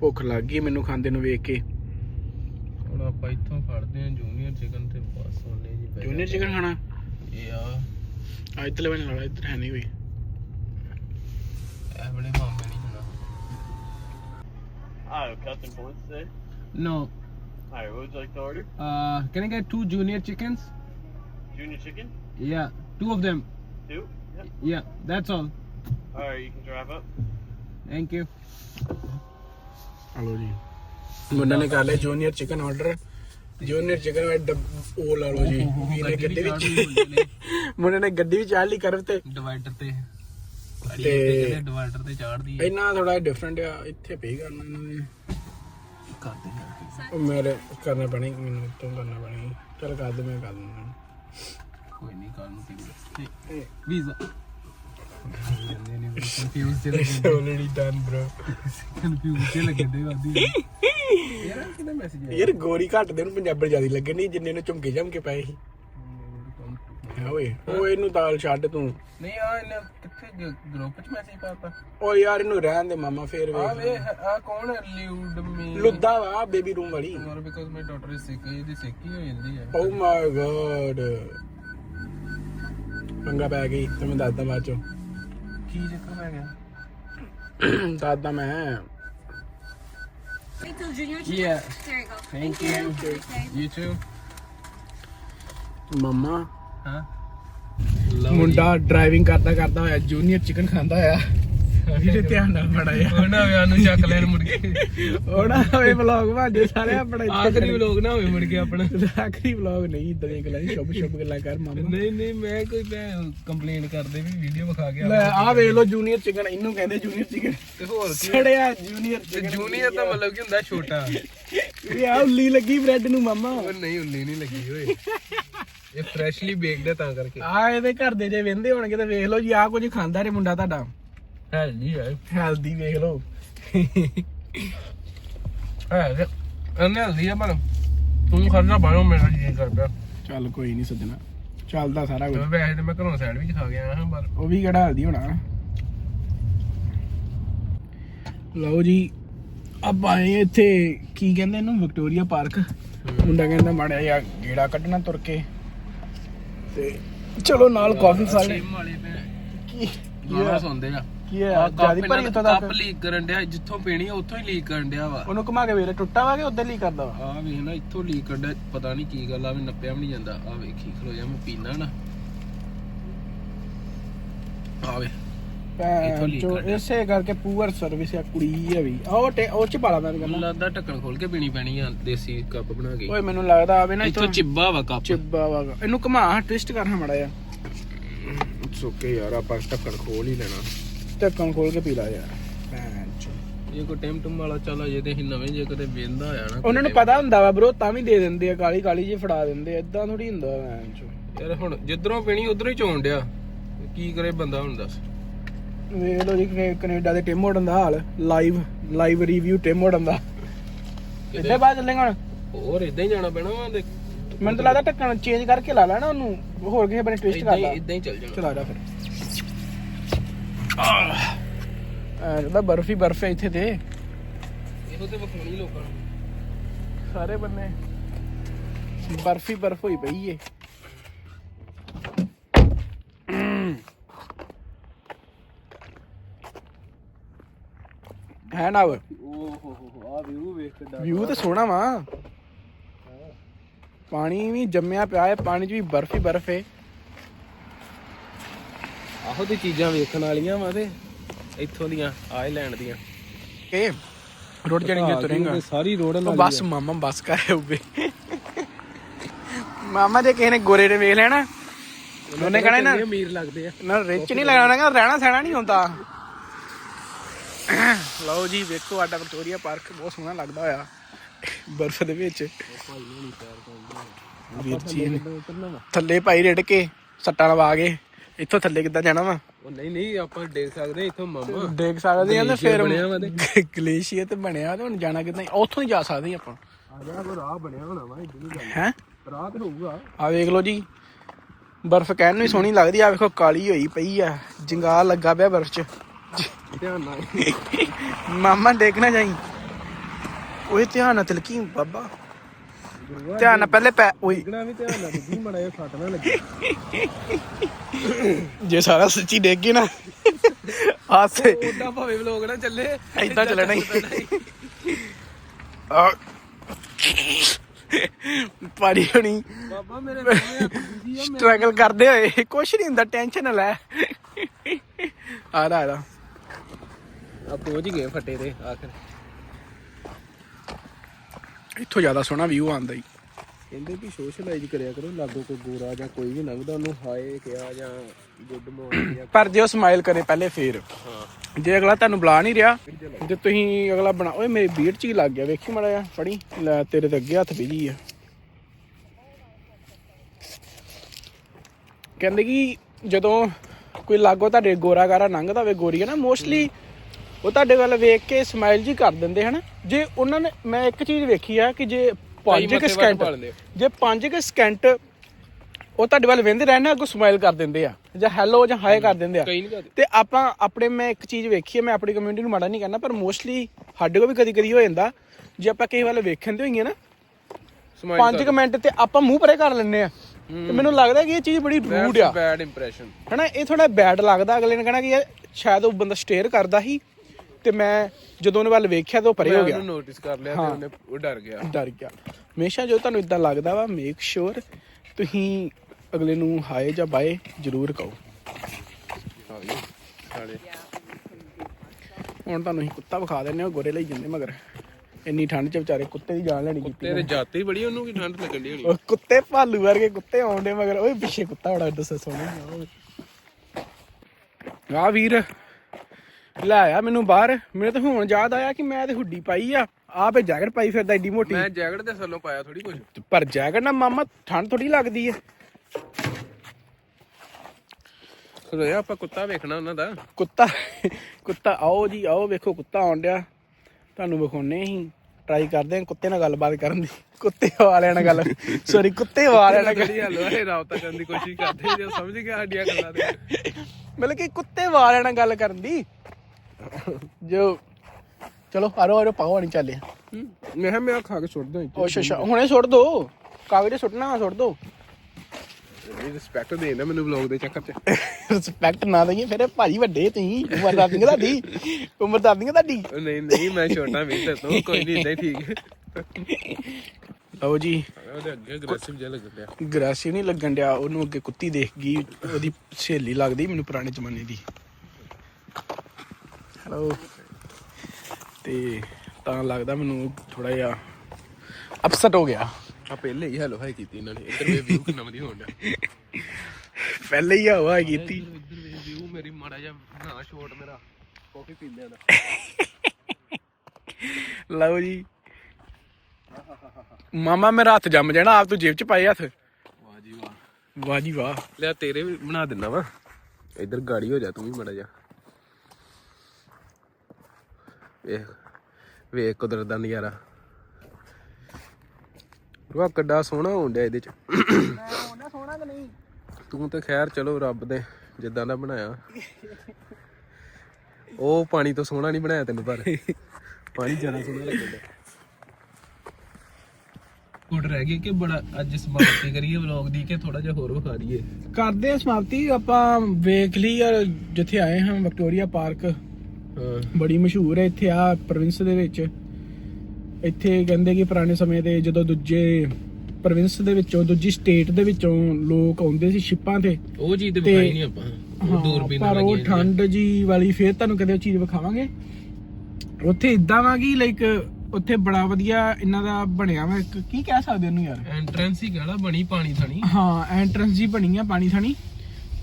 ਭੁੱਖ ਲੱਗ ਗਈ ਮੈਨੂੰ ਖਾਂਦੇ ਨੂੰ ਵੇਖ ਕੇ। ਹੁਣ ਆਪਾਂ ਇੱਥੋਂ ਫੜਦੇ ਆ ਜੂਨੀਅਰ ਚਿਕਨ ਤੇ ਬਸ ਉਹਨੇ ਜੀ ਜੂਨੀਅਰ ਚਿਕਨ ਖਾਣਾ? ਇਹ ਆ। ਇੱਧਰਲੇ ਬੰਨੇ ਲੜਾ ਇੱਧਰ ਹੈ ਨਹੀਂ ਕੋਈ। ਇਹ ਬੜੇ ਮਾਮੇ ਨਹੀਂ ਹੋਣਾ Hi, Captain Points today. No. Hi, what would you like to order? Uh, can I get two junior chickens? Junior chicken? Yeah, two of them. Two? Yep. Yeah, that's all. Alright, you can drive up. Thank you. Hello ਜੀ ਮੁੰਡਾ ਨੇ ਕਰ ਲਿਆ junior chicken order junior chicken ਵਿੱਚ ਉਹ ਲਾ ਲਓ ਜੀ ਇਹਨੇ ਗੱਡੀ ਵਿੱਚ ਮੁੰਡੇ ਨੇ ਗੱਡੀ ਵਿੱਚ ਚਾੜ ਲਈ ਕਰਵ ਤੇ ਡਿਵਾਈਡਰ ਤੇ ਤੇ ਡਿਵਾਈਡਰ ਤੇ ਚਾੜਦੀ ਇੰਨਾ ਥੋੜਾ ਡਿਫਰੈਂਟ ਆ ਇੱਥੇ ਪੇ ਕਰਨਾ ਇਹਨਾਂ ਨੇ ਕਰਦੇ ਉਹ ਮੇਰੇ ਕਰਨਾ ਪੈਣੀ ਮੈਨੂੰ ਤੋਂ ਕਰਨਾ ਪੈਣੀ। ਚਲ ਕਰ ਦੇ ਮੈਂ ਕਰ ਦਿੰਦਾ। ਕੋਈ ਨਹੀਂ ਕੱਲ ਨੂੰ ਕਿਹੜੀ ਵੀਜ਼ਾ ਜਾਂਦੇ ਨੇ ਕਨਫਿਊਜ਼ ਜੇ ਲੱਗੇ ਆਲਰੇਡੀ ਡਨ ਬ੍ਰੋ ਕਨਫਿਊਜ਼ ਜੇ ਲੱਗੇ ਦੇ ਵਾਦੀ ਯਾਰ ਕਿਹਦਾ ਮੈਸੇਜ ਆਇਆ? ਯਾਰ ਗੋਰੀ ਘੱਟ ਦੇ ਨੂੰ ਪੰਜਾਬੀ ਜ਼ਿਆਦਾ ਲੱਗਣ ਨਹੀਂ ਜਿੰਨੇ ਨੂੰ ਝੁਮਕੇ ਝਮਕੇ ਪਏ ਸੀ। ਹੈ ਓਏ। ਉਹ ਇਹਨੂੰ ਤਾਲ ਛੱਡ ਤੂੰ। ਨਹੀਂ ਆ ਇਹਨੇ ਕਿੱਥੇ ਗਰੁੱਪ ਚ ਮੈਸੇਜ ਪਾਤਾ? ਓ ਯਾਰ ਇਹਨੂੰ ਰਹਿਣ ਦੇ ਮਾਮਾ ਫੇਰ ਆ ਵੇਖ। ਵੇ ਆ ਕੌਣ ਹੈ? ਲਿਊਡ ਮੀ। ਲੁੱਦਾ ਵਾ ਬੇਬੀ ਰੂਮ ਵਾਲੀ। ਔਰ because my daughter is sick ਇਹਦੀ ਸਿਕ ਹੀ ਹੋ ਜਾਂਦੀ ਹੈ। ਓ ਮਾਈ ਗॉड ਪੰਗਾ ਪੈ ਗਈ ਤੇ ਮੈਂ ਦੱਸਦਾ ਬਾਅਦ ਚੋਂ। ਕੀ ਚੱਕਰ ਪੈ ਗਿਆ? ਦੱਸਦਾ ਮੈਂ। Wait till junior chicken? Yeah. There you go. Thank you. Okay. You too. ਮਾਮਾ। ਹਾਂ। ਮੁੰਡਾ ਡਰਾਈਵਿੰਗ ਕਰਦਾ ਕਰਦਾ ਹੋਇਆ ਜੂਨੀਅਰ ਚਿਕਨ ਖਾਂਦਾ ਹੋਇਆ। ਵੀਰੇ ਧਿਆਨ ਨਾਲ ਬੜਾ ਯਾਰ ਉਹਨਾਂ ਵਿਆਹ ਨੂੰ ਚੱਕ ਲੈਣ ਮੁੜ ਕੇ। ਉਹਦਾ ਹੋਵੇ ਵਲੌਗ ਭਾਜੇ ਸਾਰੇ ਆਪਣਾ ਆਖਰੀ ਵਲੋਗ ਨਾ ਹੋਵੇ ਮੁੜ ਕੇ ਆਪਣਾ। ਆਖਰੀ ਵਲੌਗ ਨਹੀਂ ਇਦਾਂ ਦੀਆਂ ਗੱਲਾਂ ਸ਼ੁਭ ਸ਼ੁਭ ਗੱਲਾਂ ਕਰ ਮਾਮਾ। ਨਹੀਂ ਨਹੀਂ ਮੈਂ ਕੋਈ ਕੰਪਲੇਂਟ ਕਰਦੇ ਵੀ ਵੀਡੀਓ ਵਿਖਾ ਕੇ ਲੈ ਆ ਵੇਖ ਲੋ ਜੂਨੀਅਰ ਚਿਕਨ ਇਹਨੂੰ ਕਹਿੰਦੇ ਜੂਨੀਅਰ ਚਿਕਨ ਤੇ ਹੋਰ ਕੀ? ਛੜਿਆ ਜੂਨੀਅਰ ਤੇ ਚਿਕਨ ਜੂਨੀਅਰ ਦਾ ਮਤਲਬ ਕੀ ਹੁੰਦਾ ਛੋਟਾ। ਇਹ ਆ ਉੱਲੀ ਲੱਗੀ ਬ੍ਰੈਡ ਨੂੰ ਮਾਮਾ। ਉਹ ਨਹੀਂ ਉੱਲੀ ਨਹੀਂ ਲੱਗੀ ਓਏ। ਇਹ ਫਰੈਸ਼ਲੀ ਬੇਕਡ ਹੈ ਤਾਂ ਕਰਕੇ। ਆ ਇਹਦੇ ਘਰ ਦੇ ਜੇ ਵਹਿੰਦੇ ਹੋਣਗੇ ਤੇ ਵੇਖ ਲਓ ਜੀ ਆ ਕੁਝ ਖਾਂਦਾ ਰੇ ਮੁੰਡਾ ਤੁਹਾਡਾ। ਹੈਲਦੀ ਹੈ ਹੈਲਦੀ ਵੇਖ ਲਓ। ਹੈ ਅੰਨੇ ਹੈਲਦੀ ਹੈ ਪਰ ਤੂੰ ਖਰਚਾ ਬਾਹਰੋਂ ਮੇਰਾ ਜੀ ਕਰ ਪਿਆ ਚੱਲ ਕੋਈ ਨਹੀਂ ਸੱਜਣਾ। ਚੱਲਦਾ ਸਾਰਾ ਕੁਝ। ਵੈਸੇ ਤੇ ਮੈਂ ਘਰੋਂ ਸੈਂਡਵਿਚ ਖਾ ਗਿਆ ਹਾਂ ਪਰ ਉਹ ਵੀ ਕਿਹੜਾ ਹਲਦੀ ਹੋਣਾ? ਲਓ ਜੀ ਆਪਾਂ ਆਏ ਇੱਥੇ ਕੀ ਕਹਿੰਦੇ ਇਹਨੂੰ? ਵਿਕਟੋਰੀਆ ਪਾਰਕ ਮੁੰਡਾ ਕਹਿੰਦਾ ਮਾੜਾ ਜਿਹਾ ਗੇੜਾ ਕੱਢਣਾ ਤੁਰ ਕੇ। ਤੇ ਚਲੋ ਨਾਲ ਕਾਫੀ ਤੇ ਕੀ ਗਾਣਾ ਸੁਣਦੇ ਆ। ਕੀ ਹੈ ਜਿਆਦੀ ਭਰੀ ਉੱਤੋਂ ਕੱਪ ਤੱਕ। ਲੀਕ ਕਰਨ ਡਿਆ ਜਿੱਥੋਂ ਪੀਣੀ ਆ ਉੱਥੋਂ ਹੀ ਲੀਕ ਕਰਨ ਡਿਆ ਵਾ। ਉਹਨੂੰ ਘੁਮਾ ਕੇ ਵੇਲੇ ਟੁੱਟਾ ਵਾ ਕਿ ਉਧਰ ਲਈ ਕਰਦਾ ਵਾ? ਆ ਵੇਖ ਨਾ ਇੱਥੋਂ ਲੀਕ ਕਰਨ ਡਿਆ ਪਤਾ ਨਹੀਂ ਕੀ ਗੱਲ ਆ ਵੀ ਨੱਪਿਆ ਵੀ ਨਹੀਂ ਜਾਂਦਾ। ਆ ਵੇਖੀ ਖਲੋ ਜਾ ਮੈਂ ਪੀਣਾ ਨਾ। ਆ ਵੇ ਇੱਥੋਂ leak ਜੋ ਕੱਢਿਆ। ਇਸੇ ਕਰਕੇ ਪੂਅਰ ਸਰਵਿਸ ਆ ਕੁੜੀ ਵੀ। ਆ ਉਹ ਟੇ- ਉਹ ਚ ਪਾਲਾ ਮੈਂ ਮੈਨੂੰ ਕਹਿੰਦਾ ਲੱਗਦਾ ਢੱਕਣ ਖੋਲ ਕੇ ਪੀਣੀ ਪੈਣੀ ਆ ਦੇਸੀ ਕੱਪ ਬਣਾ ਕੇ। ਓਏ ਮੈਨੂੰ ਲੱਗਦਾ ਆਵੇ ਨਾ ਇੱਥੋਂ ਇੱਥੋਂ ਚਿੱਬਾ ਵਾ ਕੱਪ। ਚਿੱਬਾ ਵਾ ਇਹਨੂੰ ਘੁਮਾ ਟਵਿਸਟ ਕਰ ਮੜਾ ਜਾ ਸੁੱਕੇ ਯਾਰ ਆਪਾਂ ਢੱਕਣ ਖੋਲ ਹੀ ਲੈਣਾ। ਢੱਕਣ ਖੋਲ ਕੇ ਪੀ ਲਾ ਯਾਰ ਭੈਣ ਚੋ। ਜੇ ਕੋਈ ਟਾਈਮ ਟੁਮ ਵਾਲਾ ਚੱਲ ਜੇ ਤੇ ਅਸੀਂ ਨਵੇਂ ਜੇ ਕਦੇ ਵੇਂਦਾ ਆ ਨਾ ਉਹਨਾਂ ਨੂੰ ਪਤਾ ਹੁੰਦਾ ਵਾ ਬ్రో ਤਾਂ ਵੀ ਦੇ ਦਿੰਦੇ ਆ ਕਾਲੀ ਕਾਲੀ ਜੀ ਫੜਾ ਦਿੰਦੇ ਆ ਇਦਾਂ ਥੋੜੀ ਹੁੰਦਾ ਭੈਣ ਚੋ। ਯਾਰ ਹੁਣ ਜਿੱਧਰੋਂ ਪੀਣੀ ਉਧਰੋਂ ਹੀ ਚੋਣ ਡਿਆ। ਕੀ ਕਰੇ ਬੰਦਾ ਹੁਣ ਦੱਸ। ਵੇਖ ਲੋ ਜੀ ਕਨੇ- ਕੈਨੇਡਾ ਦੇ ਟਿਮ ਮੋਡਨ ਦਾ ਹਾਲ ਲਾਈਵ ਲਾਈਵ ਰਿਵਿਊ ਟਿਮ ਮੋਡਨ ਦਾ। ਇੱਥੇ ਬਾਅਦ ਚੱਲੇਗਾ ਹੁਣ? ਹੋਰ ਇਦਾਂ ਹੀ ਜਾਣਾ ਪੈਣਾ ਵਾ ਤੇ ਮੈਨੂੰ ਤਾਂ ਲੱਗਦਾ ਢੱਕਣ ਚੇਂਜ ਕਰਕੇ ਲਾ ਲੈਣਾ ਉਹਨੂੰ ਹੋਰ ਕਿਸੇ ਬਣੇ ਟਵਿਸਟ ਇਦਾਂ ਕਰ ਹੀ ਲਾ ਇਦਾਂ ਹੀ ਚੱਲ ਜਾਣਾ। ਚਲਾ ਜਾ ਫਿਰ। ਆਹ। ਇਹਦਾ ਬਰਫੀ ਬਰਫ ਹੈ ਇੱਥੇ ਤੇ। ਇਹੋ ਤੇ ਵਿਖਾਉਣੀ ਲੋਕਾਂ ਨੂੰ। ਸਾਰੇ ਬੰਨੇ। ਬਰਫੀ ਬਰਫ ਹੋਈ ਪਈ ਏ। ਹੈ ਨਾ ਓ ਹੋ ਹੋ ਆ ਵਿਊ ਵੇਖ ਕਿੱਦਾਂ ਵਿਊ ਤੇ ਸੋਹਣਾ ਵਾ। ਪਾਣੀ ਵੀ ਜੰਮਿਆ ਪਿਆ ਹੈ ਪਾਣੀ 'ਚ ਵੀ ਬਰਫ ਹੀ ਬਰਫ ਹੈ ਆਹੋ ਤੇ ਚੀਜ਼ਾਂ ਵੇਖਣ ਵਾਲੀਆਂ ਵਾ ਤੇ ਇੱਥੋਂ ਦੀਆਂ ਆਇਲੈਂਡ ਦੀਆਂ। ਇਹ ਰੋਡ ਜਣੀਆਂ ਤੁਰੇਗਾ। ਸਾਰੀ ਰੋਡ ਉਹ ਬਸ ਮਾਮਾ ਬਸ ਕਰ ਉਬੇ ਮਾਮਾ ਜੇ ਕਿਸੇ ਨੇ ਗੋਰੇ ਨੇ ਵੇਖ ਲੈਣਾ ਉਹਨੇ ਕਹਣਾ ਨਾ ਅਮੀਰ ਲੱਗਦੇ ਆ। ਨਾ ਰਿਚ ਨਹੀਂ ਲੱਗਣਾ ਰਹਿਣਾ ਸਹਿਣਾ ਨਹੀਂ ਹੁੰਦਾ। ਲਓ ਜੀ ਵੇਖੋ ਸਾਡਾ ਵਿਕਟੋਰੀਆ ਪਾਰਕ ਬਹੁਤ ਸੋਹਣਾ ਲੱਗਦਾ ਹੋਇਆ। ਬਰਫ਼ ਦੇ ਵਿੱਚ। ਵੀਰ ਜੀ ਨੇ ਥੱਲੇ ਪਾਈ ਰੜ ਕੇ ਸੱਟਾਂ ਲਵਾ ਕੇ ਇੱਥੋਂ ਥੱਲੇ ਕਿੱਦਾਂ ਜਾਣਾ ਵਾ? ਉਹ ਨਹੀਂ ਨਹੀਂ ਆਪਾਂ ਦੇਖ ਸਕਦੇ ਇੱਥੋਂ ਮਾਮਾ। ਦੇਖ ਸਕਦੇ ਆ ਤੇ ਫਿਰ ਗਲੇਸ਼ੀਅਰ ਤੇ ਬਣਿਆ ਤੇ ਹੁਣ ਜਾਣਾ ਕਿੱਦਾਂ? ਉੱਥੋਂ ਹੀ ਜਾ ਸਕਦੇ ਆਪਾਂ। ਆ ਜਾ ਕੋ ਰਾਹ ਬਣਿਆ ਹੋਣਾ ਵਾ ਇੱਧਰ ਨੂੰ ਹੈ? ਰਾਹ ਤੇ ਹੋਊਗਾ ਆ ਵੇਖ ਲਓ ਜੀ ਬਰਫ਼ ਕਹਿਣ ਨੂੰ ਹੀ ਸੋਹਣੀ ਲੱਗਦੀ ਆ। ਵੇਖੋ ਕਾਲੀ ਹੋਈ ਪਈ ਆ। ਜੰਗਾਲ ਲੱਗਾ ਪਿਆ ਬਰਫ਼ 'ਚ। ਧਿਆਨ ਨਾਲ। ਮਾਮਾ ਦੇਖਣਾ ਜਾਈ। ਓਏ ਧਿਆਨ ਨਾਲ ਤਿਲਕੀ ਬਾਬਾ। ਧਿਆਨ ਨਾਲ ਪਹਿਲੇ ਪੈ ਓਏ। ਡਿੱਗਣਾ ਵੀ ਧਿਆਨ ਨਾਲ ਡਿੱਗੀ ਮੜਾ ਇਹ ਫੱਟ ਨਾ ਲੱਗੇ। ਜੇ ਸਾਰਾ ਸੱਚੀ ਡੇਗ ਗਏ ਨਾ ਹਾਸੇ। ਉਦਾਂ ਭਾਵੇਂ ਵਲੋਗ ਨਾ ਚੱਲੇ। ਏਦਾਂ ਚੱਲਣਾ ਹੀ। ਆ। ਪਾਣੀ ਹੋਣੀ। ਬਾਬਾ ਮੇਰੇ ਆ ਸਟਰਗਲ ਕਰਦੇ ਹੋਏ। ਕੁਛ ਨਹੀਂ ਹੁੰਦਾ ਟੈਨਸ਼ਨ ਨਾ ਲੈ। ਆ ਦਾ ਆ। ਆ ਪਹੁੰਚ ਗਏ ਫੱਟੇ ਤੇ ਆਖਰ। ਇੱਥੋਂ ਜ਼ਿਆਦਾ ਸੋਹਣਾ ਵਿਊ ਆਉਂਦਾ ਹੀ ਕਹਿੰਦੇ ਵੀ ਸੋਸ਼ਲਾਈਜ਼ ਕਰਿਆ ਕਰੋ ਲਾਗੋ ਕੋਈ ਗੋਰਾ ਜਾਂ ਕੋਈ ਵੀ ਲੰਘਦਾ ਉਹਨੂੰ ਹਾਏ ਕਿਹਾ ਜਾਂ ਗੁੱਡ ਮਾਰਨਿੰਗ ਜਾਂ ਪਰ ਜੇ ਉਹ ਸਮਾਈਲ ਕਰੇ ਪਹਿਲੇ ਫੇਰ। ਹਾਂ। ਜੇ ਅਗਲਾ ਤੁਹਾਨੂੰ ਬੁਲਾ ਨਹੀਂ ਰਿਹਾ ਜੇ ਤੁਸੀਂ ਅਗਲਾ ਬਣਾ ਓਏ ਮੇਰੇ ਬੀਟ ਚ ਹੀ ਲੱਗ ਗਿਆ ਵੇਖੀ ਮੜਾ ਜਾ ਫੜੀ। ਲੈ ਤੇਰੇ ਤੇ ਅੱਗੇ ਹੱਥ ਬਿਜ਼ੀ ਆ। ਕਹਿੰਦੇ ਕਿ ਜਦੋਂ ਕੋਈ ਲਾਗੋ ਤੁਹਾਡੇ ਗੋਰਾ ਗਾਰਾ ਲੰਘਦਾ ਹੋਵੇ ਗੋਰੀ ਹੈ ਨਾ ਮੋਸਟਲੀ ਉਹ ਤੁਹਾਡੇ ਵੱਲ ਵੇਖ ਕੇ ਸਮਾਈਲ ਜੀ ਕਰ ਦਿੰਦੇ ਹਨ। ਜੇ ਉਹਨਾਂ ਨੇ ਮੈਂ ਇੱਕ ਚੀਜ਼ ਵੇਖੀ ਆ ਕਿ ਜੇ ਪੰਜ ਮੱਥੇ ਕਿ ਵੱਲ ਸਕਿੰਟ। ਜੇ ਪੰਜ ਕਿ ਸਕਿੰਟ ਉਹ ਤੁਹਾਡੇ ਵੱਲ ਵੇਂਦੇ ਰਹਿਣ ਅੱਗੋਂ ਸਮਾਈਲ ਕਰ ਦਿੰਦੇ ਆ ਜਾਂ ਹੈਲੋ ਜਾਂ ਹਾਈ ਕਰ ਦਿੰਦੇ ਆ। ਤੇ ਆਪਾਂ ਆਪਣੇ ਮੈਂ ਇੱਕ ਚੀਜ਼ ਵੇਖੀ ਹੈ ਮੈਂ ਆਪਣੀ ਕਮਿਊਨਿਟੀ ਨੂੰ ਮਾੜਾ ਨਹੀਂ ਕਰਨਾ ਪਰ ਮੋਸਟਲੀ ਸਾਡੇ ਕੋਲ ਵੀ ਕਦੀ ਕਦੀ ਹੋ ਜਾਂਦਾ। ਜੇ ਆਪਾਂ ਕਿਸੇ ਵੱਲ ਵੇਖਣ ਦੇ ਹੋਈਏ ਨਾ 5 ਮਿੰਟ ਤੇ ਆਪਾਂ ਮੂੰਹ ਪਰੇ ਕਰ ਲੈਂਦੇ ਆ। ਤੇ ਮੈਨੂੰ ਲੱਗਦਾ ਕਿ ਇਹ ਚੀਜ਼ ਬੜੀ ਰੂਡ ਆ। ਬੈਡ ਇੰਪ੍ਰੈਸ਼ਨ ਹਨਾ ਇਹ ਥੋੜਾ ਬੈਡ ਲੱਗਦਾ ਅਗਲੇ ਨੇ ਕਹਿਣਾ ਕਿ ਯਾਰ ਸ਼ਾਇਦ ਉਹ ਬੰਦਾ ਸਟੇਅਰ ਕਰਦਾ ਸੀ ਤੇ ਮੈਂ ਜਦੋਂ ਉਹਨੇ ਵੱਲ ਵੇਖਿਆ ਤਾਂ ਉਹ ਪਰੇ ਹੋ ਗਿਆ। ਉਹਨੂੰ ਨੋਟਿਸ ਕਰ ਲਿਆ ਤੇ ਉਹਨੇ ਉਹ ਡਰ ਗਿਆ। ਡਰ ਗਿਆ। ਹਮੇਸ਼ਾ ਜੋ ਤੁਹਾਨੂੰ ਇਦਾਂ ਲੱਗਦਾ ਵਾ ਮੇਕ ਸ਼ੋਰ ਤੁਸੀਂ ਅਗਲੇ ਨੂੰ ਹਾਏ ਜਾਂ ਬਾਏ ਜ਼ਰੂਰ ਕਹੋ। ਹੁਣ ਤੁਹਾਨੂੰ ਅਸੀਂ ਕੁੱਤਾ ਵਿਖਾ ਦਿੰਨੇ ਹਾਂ ਉਹ ਗੋਰੇ ਲਈ ਜਾਂਦੇ ਮਗਰ। ਇੰਨੀ ਠੰਡ 'ਚ ਵਿਚਾਰੇ ਕੁੱਤੇ ਦੀ ਜਾਨ ਲੈਣੀ ਕੀਤੀ ਤੇਰੇ ਜਾਤੀ ਬੜੀ ਉਹਨੂੰ ਕੀ ਠੰਡ ਲੱਗਣ ਦੀ ਹੋਣੀ। ਕੁੱਤੇ ਭਾਲੂ ਵਰਗੇ ਕੁੱਤੇ ਆਉਂਦੇ ਮਗਰ। ਓਏ ਪਿੱਛੇ ਕੁੱਤਾ ਬੜਾ ਦੱਸ ਸੋਹਣਾ। ਆ ਵੀਰ। ਲੈ ਆ ਮੈਨੂੰ ਬਾਹਰ। ਮੈਨੂੰ ਤਾਂ ਹੁਣ ਯਾਦ ਆਇਆ ਕਿ ਮੈਂ ਤੇ ਹੁੱਡੀ ਪਾਈ ਆ। ਆ ਪੇ ਜੈਕਟ ਪਾਈ ਫਿਰਦਾ ਏਡੀ ਮੋਟੀ। ਮੈਂ ਜੈਕਟ ਦੇ ਥੱਲੋਂ ਪਾਇਆ ਥੋੜੀ ਕੁਝ ਪਰ ਜੈਕਟ ਨਾਲ ਮਾਮਾ ਠੰਡ ਥੋੜੀ ਲੱਗਦੀ ਹੈ ਖਲੋਇਆ ਆਪਾਂ ਕੁੱਤਾ ਵੇਖਣਾ ਉਹਨਾਂ ਦਾ। ਕੁੱਤਾ ਕੁੱਤਾ ਆਓ ਜੀ ਆਓ ਵੇਖੋ ਕੁੱਤਾ ਆਉਣ ਡਿਆ। ਤੁਹਾਨੂੰ ਵਿਖਾਉਣੇ ਅਸੀਂ। ਟਰਾਈ ਕਰਦੇ ਹਾਂ ਕੁੱਤੇ ਨਾਲ ਗੱਲਬਾਤ ਕਰਨ ਦੀ। ਕੁੱਤੇ ਵਾਲਿਆਂ ਨਾਲ ਗੱਲ। ਸੌਰੀ ਕੁੱਤੇ ਵਾਲਿਆਂ ਨਾਲ ਜਿਹੜੀ ਹਲੋ ਇਹ ਰਾਬਤਾ ਕਰਨ ਦੀ ਕੋਸ਼ਿਸ਼ ਕਰਦੇ ਜੇ ਸਮਝ ਗਿਆ ਸਾਡੀਆਂ ਗੱਲਾਂ ਮਤਲਬ ਕਿ ਕੁੱਤੇ ਵਾਲਿਆਂ ਨਾਲ ਗੱਲ ਕਰਨ ਦੀ। ਜੋ ਚਲੋ ਆਰੋ ਆਰੋ ਪਾਓ ਨਹੀਂ ਚੱਲੇ। ਮੈਂ ਕਿਹਾ ਮੈਂ ਆਹ ਖਾ ਕੇ ਸੁੱਟ ਦਾਂ ਇੱਥੇ। ਉਹ ਸ਼ਸ਼ਾ ਹੁਣੇ ਸੁੱਟ ਦੋ। ਕਾਗਜ਼ ਸੁੱਟਣਾ ਸੁੱਟ ਦੋ। ਰਿਸਪੈਕਟ ਦੇਣਾ ਮੈਨੂੰ ਵਲੌਗ ਦੇ ਚੱਕਰ 'ਚ। ਰਿਸਪੈਕਟ ਨਾ ਦਈਏ ਫਿਰ ਭਾਜੀ ਵੱਡੇ ਤੁਸੀਂ। ਉਮਰ ਦੱਸ ਦਿੰਗੇ ਤੁਹਾਡੀ। ਉਮਰ ਦੱਸ ਦਿੰਗੇ ਤੁਹਾਡੀ। ਉਹ ਨਹੀਂ ਨਹੀਂ ਮੈਂ ਛੋਟਾ ਵੀ ਤੇ ਤੂੰ ਕੋਈ ਨਹੀਂ ਇਦਾਂ ਹੀ ਠੀਕ। ਲਓ ਜੀ। ਉਹਦੇ ਅੱਗੇ ਅਗਰੈਸਿਵ ਜਿਹਾ ਲੱਗਣ ਡਿਆ। ਗ੍ਰੈਸਿਵ ਨਹੀਂ ਲੱਗਣ ਡਿਆ ਉਹਨੂੰ ਅੱਗੇ ਕੁੱਤੀ ਦੇਖ ਗਈ ਉਹਦੀ ਸਹੇਲੀ ਲੱਗਦੀ ਮੈਨੂੰ ਪੁਰਾਣੇ ਜ਼ਮਾਨੇ ਦੀ। ਹੈਲੋ ਤੇ ਤਾਂ ਲੱਗਦਾ ਮੈਨੂੰ ਥੋੜਾ ਜਿਹਾ ਅਪਸੈਟ ਹੋ ਗਿਆ। ਆ ਪਹਿਲੇ ਹੀ ਹੈਲੋ ਹਾਈ ਕੀਤੀ ਇਹਨਾਂ ਨੇ। ਇੱਧਰ ਵੇ ਵਿਊ ਕਿੰਨਾ ਵਧੀਆ ਹੋਣ ਡਿਆ। ਪਹਿਲੇ ਹੀ ਹਵਾ ਕੀਤੀ। ਇੱਧਰ ਵੇ ਵਿਊ ਮੇਰੀ ਮਾੜਾ ਜਿਹਾ ਨਾ ਸ਼ੋਟ ਮੇਰਾ ਕਾਫੀ ਪੀਂਦੇ ਦਾ ਲਓ ਜੀ। ਮਾਮਾ ਮੇਰਾ ਹੱਥ ਜੰਮ ਜਾਣਾ ਆਪ ਤੂੰ ਜੇਬ ਚ ਪਾਏ ਹੱਥ। ਵਾਹ ਜੀ ਵਾਹ। ਵਾਹ ਜੀ ਵਾਹ। ਲਿਆ ਤੇਰੇ ਵੀ ਬਣਾ ਦਿੰਦਾ ਵਾ। ਇੱਧਰ ਗਾੜੀ ਹੋ ਜਾ ਤੂੰ ਵੀ ਮਾੜਾ ਜਿਹਾ। ਵੇਖ ਵੇਖ ਕੁਦਰਤ ਦਾ ਨਜ਼ਾਰਾ। ਰਵਾ ਕੱਡਾ ਸੋਹਣਾ ਹੋਣ ਡਿਆ ਇਹਦੇ ਚ। ਉਹਨਾਂ ਸੋਹਣਾ ਕਿ ਨਹੀਂ ਤੂੰ ਤੇ ਖੈਰ ਚਲੋ ਰੱਬ ਦੇ ਜਿੱਦਾਂ ਦਾ ਬਣਾਇਆ। ਉਹ ਪਾਣੀ ਤੋਂ ਸੋਹਣਾ ਨਹੀਂ ਬਣਾਇਆ ਤੈਨੂੰ ਪਰ। ਪਾਣੀ ਜ਼ਿਆਦਾ ਸੋਹਣਾ ਲੱਗਦਾ। ਕੁੜ ਰਹਿ ਗਈ ਕਿ ਬੜਾ ਅੱਜ ਸਮਾਪਤੀ ਕਰੀਏ ਵਲੌਗ ਦੀ ਕਿ ਥੋੜਾ ਜਿਹਾ ਹੋਰ ਵਿਖਾ ਦਈਏ? ਕਰਦੇ ਆ ਸਮਾਪਤੀ ਆਪਾਂ ਵੇਖ ਲਈ ਯਾਰ ਜਿੱਥੇ ਆਏ ਹਾਂ ਵਿਕਟੋਰੀਆ ਪਾਰਕ। ਬੜੀ ਮਸ਼ਹੂਰ ਹੈ ਇੱਥੇ ਆ ਪ੍ਰੋਵਿੰਸ ਦੇ ਵਿੱਚ। ਇੱਥੇ ਕਹਿੰਦੇ ਕਿ ਪੁਰਾਣੇ ਸਮੇਂ ਦੇ ਜਦੋਂ ਦੂਜੇ ਪ੍ਰੋਵਿੰਸ ਦੇ ਵਿੱਚੋਂ ਦੂਜੀ ਸਟੇਟ ਦੇ ਵਿੱਚੋਂ ਲੋਕ ਆਉਂਦੇ ਸੀ ਸ਼ਿਪਾਂ ਤੇ। ਉਹ ਚੀਜ਼ ਤੇ ਵਿਖਾਈ ਨਹੀਂ ਆਪਾਂ। ਦੂਰਬੀਨ ਪਰ ਉਹ ਠੰਡ ਜੀ ਵਾਲੀ ਫੇਰ ਤੁਹਾਨੂੰ ਕਦੇ ਉਹ ਚੀਜ਼ ਵਿਖਾਵਾਂਗੇ। ਉੱਥੇ ਇਦਾਂ ਵਾ ਕਿ ਲਾਈਕ ਉੱਥੇ ਬੜਾ ਵਧੀਆ ਇਹਨਾਂ ਦਾ ਬਣਿਆ ਵਾ ਇੱਕ ਕੀ ਕਹਿ ਸਕਦੇ ਉਹਨੂੰ ਯਾਰ? ਐਂਟਰੈਂਸ ਹੀ ਗਾਲਾ ਬਣੀ ਪਾਣੀ ਥਣੀ। ਹਾਂ ਐਂਟਰੈਂਸ ਜੀ ਬਣੀ ਆ ਪਾਣੀ ਥਾਣੀ।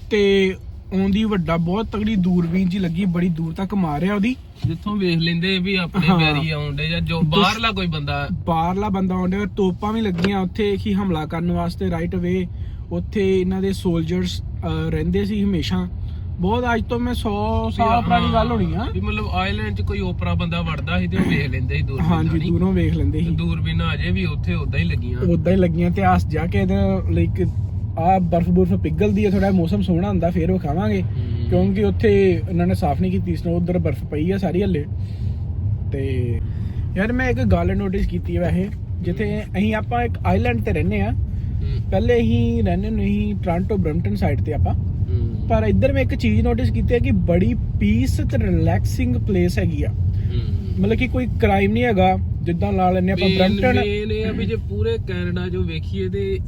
ਤੇ ਆਉਂਦੀ ਵੱਡਾ ਬਹੁਤ ਤਗੜੀ ਦੂਰਬੀਨ ਜੀ ਲੱਗੀ ਬੜੀ ਦੂਰ ਤੱਕ ਮਾਰਿਆ ਉਹਦੀ। ਜਿੱਥੋਂ ਵੇਖ ਲੈਂਦੇ ਵੀ ਆਪਣੇ ਹਾਂ। ਵੈਰੀ ਆਉਂਦੇ ਜਾਂ ਜੋ ਬਾਹਰਲਾ ਕੋਈ ਬੰਦਾ ਬਾਹਰਲਾ ਬੰਦਾ ਆਉਂਦੇ ਤੋਪਾਂ ਵੀ ਲੱਗੀਆਂ ਉੱਥੇ ਕੀ ਹਮਲਾ ਕਰਨ ਵਾਸਤੇ ਰਾਈਟ ਅਵੇ ਉੱਥੇ ਇਹਨਾਂ ਦੇ ਸੋਲਜਰਸ ਰਹਿੰਦੇ ਸੀ ਹਮੇਸ਼ਾ। ਬਹੁਤ ਅੱਜ ਤੋਂ ਮੈਂ 100 ਸਾਲ ਪੁਰਾਣੀ ਗੱਲ ਹੋਣੀ ਆ। ਵੀ ਮਤਲਬ ਆਇਲੈਂਡ 'ਚ ਕੋਈ ਓਪਰਾ ਬੰਦਾ ਵੜਦਾ ਸੀ ਤੇ ਉਹ ਵੇਖ ਲੈਂਦੇ ਸੀ ਦੂਰਬੀਨ ਹਾਂਜੀ। ਦੂਰੋਂ ਵੇਖ ਲੈਂਦੇ ਤੇ ਸੀ ਦੂਰਬੀਨ ਅਜੇ ਵੀ ਉੱਥੇ ਉਦਾਂ ਹੀ ਲੱਗੀਆਂ। ਉਦਾਂ ਹੀ ਲੱਗੀਆਂ ਇਤਿਹਾਸ ਜਾ ਕੇ ਇਹਦੇ ਲਾਈਕ ਆ ਬਰਫ਼ ਬੁਰਫ ਪਿਘਲਦੀ ਹੈ ਥੋੜਾ ਮੌਸਮ ਸੋਹਣਾ ਹੁੰਦਾ ਫੇਰ ਉਹ ਖਾਵਾਂਗੇ। ਹਮ। ਕਿਉਂਕਿ ਉੱਥੇ ਇਹਨਾਂ ਨੇ ਸਾਫ਼ ਨਹੀਂ ਕੀਤੀ ਸਨੋ ਉਧਰ ਬਰਫ਼ ਪਈ ਆ ਸਾਰੀ ਹੱਲੇ। ਤੇ ਯਾਰ ਮੈਂ ਇੱਕ ਗੱਲ ਨੋਟਿਸ ਕੀਤੀ ਹੈ ਵੈਸੇ ਜਿੱਥੇ ਅਸੀਂ ਆਪਾਂ ਇੱਕ ਆਈਲੈਂਡ ਤੇ ਰਹਿੰਦੇ ਆ। ਪਹਿਲੇ ਹੀ ਰਹਿੰਦੇ ਨਹੀਂ ਟ੍ਰਾਂਟੋ ਬ੍ਰੈਂਪਟਨ ਸਾਈਡ ਤੇ ਆਪਾਂ। ਪਰ ਇੱਧਰ ਮੈਂ ਇੱਕ ਚੀਜ਼ ਨੋਟਿਸ ਕੀਤੀ ਹੈ ਕਿ ਬੜੀ ਪੀਸ ਤੇ ਰਿਲੈਕਸਿੰਗ ਪਲੇਸ ਹੈਗੀ ਆ। ਮਤਲਬ ਕਿ ਕੋਈ ਕ੍ਰਾਈਮ ਨਹੀਂ ਹੈਗਾ ਜਿੱਦਾਂ ਲਾ ਲੈਨੇ ਆਪਾਂ main ਇਹ ਆ ਵੀ ਜੇ ਪੂਰੇ ਕੈਨੇਡਾ ਜੋ ਵੇਖੀਏ ਤੇ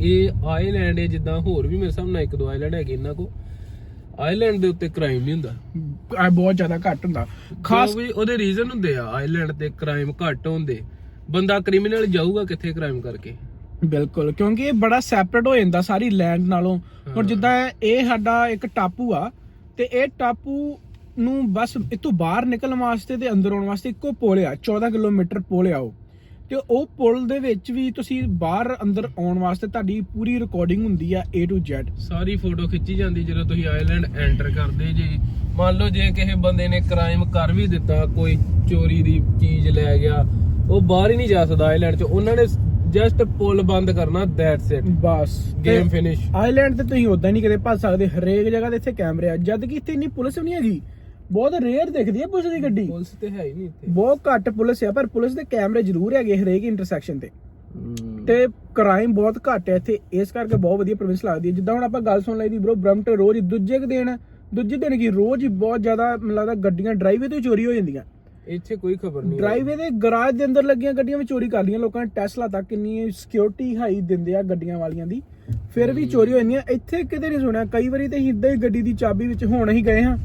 ਇਹ ਆਈਲੈਂਡ ਹੈ ਜਿੱਦਾਂ ਹੋਰ ਵੀ ਮੇਰੇ ਸਾਹਮਣੇ ਇੱਕ ਦੋ ਆਈਲੈਂਡ ਹੈਗੇ ਇਹਨਾਂ ਕੋ ਆਈਲੈਂਡ ਦੇ ਉੱਤੇ ਕ੍ਰਾਈਮ ਨਹੀਂ ਹੁੰਦਾ। ਆ ਬਹੁਤ ਜ਼ਿਆਦਾ ਘੱਟ ਹੁੰਦਾ। ਖਾਸ ਵੀ ਉਹਦੇ ਰੀਜ਼ਨ ਹੁੰਦੇ ਆ ਆਈਲੈਂਡ ਤੇ ਕ੍ਰਾਈਮ ਘੱਟ ਹੁੰਦੇ। ਬੰਦਾ ਕ੍ਰਿਮੀਨਲ ਜਾਊਗਾ ਕਿੱਥੇ ਕ੍ਰਾਈਮ ਕਰਕੇ? ਬਿਲਕੁਲ ਕਿਉਂਕਿ ਇਹ ਬੜਾ ਸੈਪਰੇਟ ਹੋ ਜਾਂਦਾ ਸਾਰੀ ਲੈਂਡ ਨਾਲੋਂ। ਹੁਣ। ਜਿੱਦਾਂ ਇਹ ਸਾਡਾ ਇੱਕ ਟਾਪੂ ਆ ਤੇ ਇਹ ਟਾਪੂ ਨੂੰ ਬਸ ਇਤੋਂ ਬਾਹਰ ਨਿਕਲਣ ਵਾਸਤੇ ਤੇ ਅੰਦਰ ਆਉਣ ਵਾਸਤੇ ਇੱਕੋ ਪੁਲ ਆ 14 ਕਿਲੋਮੀਟਰ ਪੁਲ ਆ ਉਹ। ਤੇ ਉਹ ਪੁਲ ਦੇ ਵਿੱਚ ਵੀ ਤੁਸੀਂ ਬਾਹਰ ਅੰਦਰ ਆਉਣ ਵਾਸਤੇ ਤੁਹਾਡੀ ਪੂਰੀ ਰਿਕਾਰਡਿੰਗ ਹੁੰਦੀ ਆ A to Z ਸਾਰੀ ਫੋਟੋ ਖਿੱਚੀ ਜਾਂਦੀ ਜਦੋਂ ਤੁਸੀਂ ਆਈਲੈਂਡ ਐਂਟਰ ਕਰਦੇ ਜੀ ਮੰਨ ਲਓ ਜੇ ਕਿਸੇ ਬੰਦੇ ਨੇ ਕ੍ਰਾਈਮ ਕਰ ਵੀ ਦਿੱਤਾ ਕੋਈ ਚੋਰੀ ਦੀ ਚੀਜ਼ ਲੈ ਗਿਆ ਉਹ ਬਾਹਰ ਹੀ ਨਹੀਂ ਜਾ ਸਕਦਾ ਆਈਲੈਂਡ 'ਚ। ਉਹਨਾਂ ਨੇ ਜਸਟ ਪੁਲ ਬੰਦ ਕਰਨਾ ਦੈਟਸ ਇਟ ਬਸ। ਗੇਮ ਫਿਨਿਸ਼ ਆਈਲੈਂਡ ਤੇ ਤੁਸੀਂ ਉਦਾਂ ਨਹੀਂ ਕਦੇ ਭੱਜ ਸਕਦੇ ਹਰੇਕ ਜਗ੍ਹਾ ਤੇ ਇੱਥੇ ਕੈਮਰੇ ਆ। ਜਦ ਕਿ ਇੱਥੇ ਇੰਨੀ ਪੁਲਿਸ ਵੀ ਨਹੀਂ ਹੈਗੀ। ਬਹੁਤ ਰੇਅਰ ਦਿਖਦੀ ਹੈ ਪੁਲਿਸ ਦੀ ਗੱਡੀ। ਪੁਲਿਸ ਤੇ ਹੈ ਹੀ ਨਹੀਂ ਇੱਥੇ। ਬਹੁਤ ਘੱਟ ਪੁਲਿਸ ਆ ਪਰ ਪੁਲਿਸ ਦੇ ਕੈਮਰੇ ਜ਼ਰੂਰ ਹੈਗੇ ਹਰੇਕ ਇੰਟਰਸੈਕਸ਼ਨ ਤੇ। ਤੇ ਕ੍ਰਾਈਮ ਬਹੁਤ ਘੱਟ ਹੈ ਇੱਥੇ ਇਸ ਕਰਕੇ ਬਹੁਤ ਵਧੀਆ ਪ੍ਰੋਵਿੰਸ ਲੱਗਦੀ ਹੈ ਜਿੱਦਾਂ ਹੁਣ ਆਪਾਂ ਗੱਲ ਸੁਣ ਲਈ ਦੀ ਬ్రో ਬ੍ਰਮਟਨ ਰੋਜ਼ ਹੀ ਦੂਜੇ ਕੁ ਦਿਨ ਦੂਜੇ ਦਿਨ ਕੀ ਰੋਜ਼ ਹੀ ਬਹੁਤ ਜ਼ਿਆਦਾ ਮੈਨੂੰ ਲੱਗਦਾ ਗੱਡੀਆਂ ਡਰਾਈਵੇ ਤੋਂ ਹੀ ਚੋਰੀ ਹੋ ਜਾਂਦੀਆਂ। ਇੱਥੇ ਕੋਈ ਖਬਰ ਨਹੀਂ ਡਰਾਈਵੇ ਦੇ ਗਰਾਜ ਦੇ ਅੰਦਰ ਲੱਗੀਆਂ ਗੱਡੀਆਂ ਵੀ ਚੋਰੀ ਕਰ ਲਈਆਂ ਲੋਕਾਂ ਨੇ ਟੈਸਲਾ ਤੱਕ ਕਿੰਨੀ ਸਿਕਿਉਰਿਟੀ ਹਾਈ ਦਿੰਦੇ ਆ ਗੱਡੀਆਂ ਵਾਲੀਆਂ ਦੀ। ਫਿਰ ਵੀ ਚੋਰੀ ਹੋ ਜਾਂਦੀਆਂ। ਇੱਥੇ ਕਿਤੇ ਨਹੀਂ ਸੁਣਿਆ ਕਈ ਵਾਰੀ ਤੇ ਇਦਾਂ ਹੀ ਗੱਡੀ ਦੀ ਚਾਬੀ ਵਿੱਚ ਹੁਣ ਹੀ ਗਏ ਹਾਂ ਹਾਂ।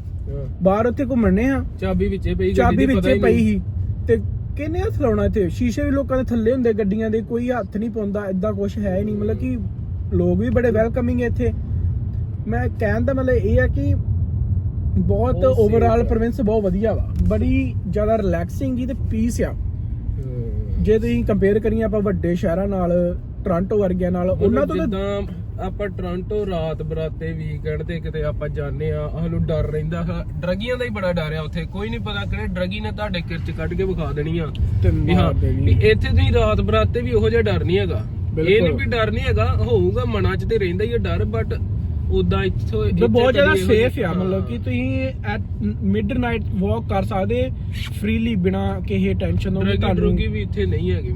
ਬਾਹਰ ਉੱਥੇ ਘੁੰਮਣੇ ਹਾਂ। ਚਾਬੀ ਵਿੱਚੇ ਪਈ ਚਾਬੀ ਵਿੱਚੇ ਹੀ ਪਈ ਸੀ। ਤੇ ਕਿਹਨੇ ਹੱਥ ਲਾਉਣਾ ਇੱਥੇ? ਸ਼ੀਸ਼ੇ ਵੀ ਲੋਕਾਂ ਦੇ ਥੱਲੇ ਹੁੰਦੇ ਗੱਡੀਆਂ ਦੇ ਕੋਈ ਹੱਥ ਨਹੀਂ ਪਾਉਂਦਾ ਇਦਾਂ ਕੁਝ ਹੈ ਹੀ ਨਹੀਂ। ਮਤਲਬ ਕਿ ਲੋਕ ਵੀ ਬੜੇ ਵੈਲਕਮਿੰਗ ਇੱਥੇ। ਮੈਂ ਕਹਿਣ ਦਾ ਮਤਲਬ ਇਹ ਆ ਕਿ ਬਹੁਤ ਓਵਰਆਲ ਆ। ਪ੍ਰੋਵਿੰਸ ਬਹੁਤ ਵਧੀਆ ਵਾ। ਬੜੀ ਜ਼ਿਆਦਾ ਰਿਲੈਕਸਿੰਗ ਹੀ ਤੇ ਪੀਸ ਆ। ਹਾਂ। ਜੇ ਤੁਸੀਂ ਕੰਪੇਅਰ ਕਰੀਏ ਆਪਾਂ ਵੱਡੇ ਸ਼ਹਿਰਾਂ ਨਾਲ ਟੋਰਾਂਟੋ ਵਰਗਿਆਂ ਨਾਲ ਉਹਨਾਂ ਤੋਂ ਤਾਂ ਆਪਾਂ ਟੋਰਾਂਟੋ ਰਾਤ ਬਰਾਤੇ ਵੀਕਐਂਡ ਤੇ ਕਿਤੇ ਆਪਾਂ ਜਾਂਦੇ ਆ ਸਾਨੂੰ ਡਰ ਰਹਿੰਦਾ ਹੈ ਡਰਗੀਆਂ ਦਾ ਹੀ ਬੜਾ ਡਰ ਆ ਉੱਥੇ। ਕੋਈ ਨਹੀਂ ਪਤਾ ਕਿਹੜੇ ਡਰਗੀ ਨੇ ਤੁਹਾਡੇ ਕਿਰਚ ਕੱਢ ਕੇ ਵਿਖਾ ਦੇਣੀ ਆ। ਵੀ ਹਾਂ। ਵੀ ਇੱਥੇ ਤੁਸੀਂ ਰਾਤ ਬਰਾਤੇ ਵੀ ਉਹੋ ਜਿਹਾ ਡਰ ਨਹੀਂ ਹੈਗਾ। ਇਹ। ਨਹੀਂ ਵੀ ਡਰ ਨਹੀਂ ਹੈਗਾ ਹੋਊਗਾ ਮਨਾਂ 'ਚ ਤੇ ਰਹਿੰਦਾ ਹੀ ਆ ਡਰ ਬਟ ਉਦਾਂ ਇੱਥੋਂ ਬਹੁਤ ਜ਼ਿਆਦਾ ਇਹੋ ਸੇਫ ਆ ਮਤਲਬ ਕਿ ਤੁਸੀਂ ਐਟ ਮਿਡਨਾਈਟ ਵਾਕ ਕਰ ਸਕਦੇ ਫ੍ਰੀਲੀ ਬਿਨਾ ਕਿਸੇ ਟੈਨਸ਼ਨ ਤੋਂ ਤੁਹਾਨੂੰ ਡਰੁਗੀ ਵੀ ਇੱਥੇ ਨਹੀਂ ਹੈਗੀ।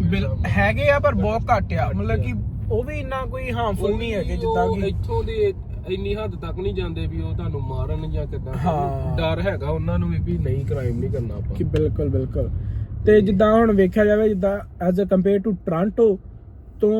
ਹੈਗੇ ਆ ਪਰ ਬਹੁਤ ਘੱਟ ਆ। ਮਤਲਬ ਕਿ ਉਹ ਵੀ ਇੰਨਾ ਕੋਈ ਹਾਰਮਫੁਲ ਨਹੀਂ ਹੈਗੇ ਜਿੱਦਾਂ ਉਹ ਕਿ ਇੱਥੋਂ ਦੇ ਇੰਨੀ ਹੱਦ ਤੱਕ ਨਹੀਂ ਜਾਂਦੇ ਵੀ ਉਹ ਤੁਹਾਨੂੰ ਮਾਰਨ ਜਾਂ ਕਿਦਾਂ ਹਾਂ। ਡਰ ਹੈਗਾ ਉਹਨਾਂ ਨੂੰ ਵੀ ਵੀ ਨਹੀਂ ਕ੍ਰਾਈਮ ਨਹੀਂ ਕਰਨਾ ਆਪਾਂ। ਕਿ ਬਿਲਕੁਲ ਬਿਲਕੁਲ। ਤੇ ਜਿੱਦਾਂ ਹੁਣ ਵੇਖਿਆ ਜਾਵੇ ਜਿੱਦਾਂ as a compare to Toronto ਤੋਂ